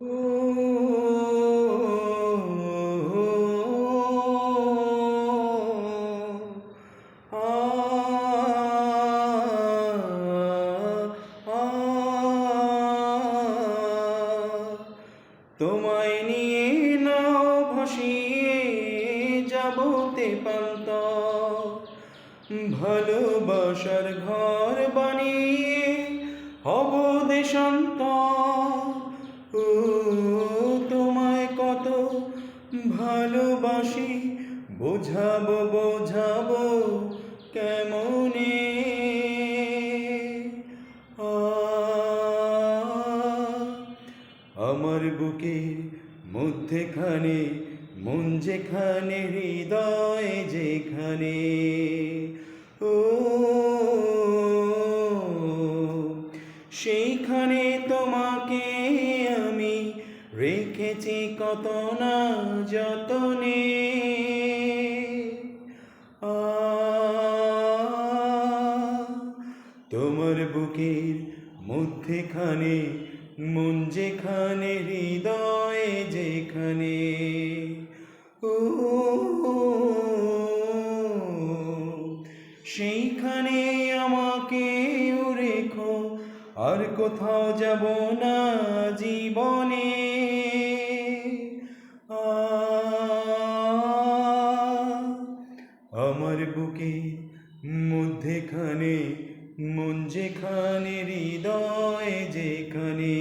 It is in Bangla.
তোমায় নিয়ে নাও ভাসিয়ে যাব তেপান্ত ভালোবাসার ঘর বানিয়ে হব দেশান্ত ভালোবাসি বোঝাবো বোঝাবো কেমনে? আমার বুকের মধ্যেখানে মন যেখানে হৃদয় যেখানে ও সেইখানে তোমাকে রেখেছি কত না যতনে। তোমার বুকের মধ্যেখানে, মন যেখানে, হৃদয় যেখানে। ও সেইখানে আমাকে রেখো। আর কোথাও যাব না জীবনে। আমার বুকে মধ্যেখানে মন যেখানে হৃদয় যেখানে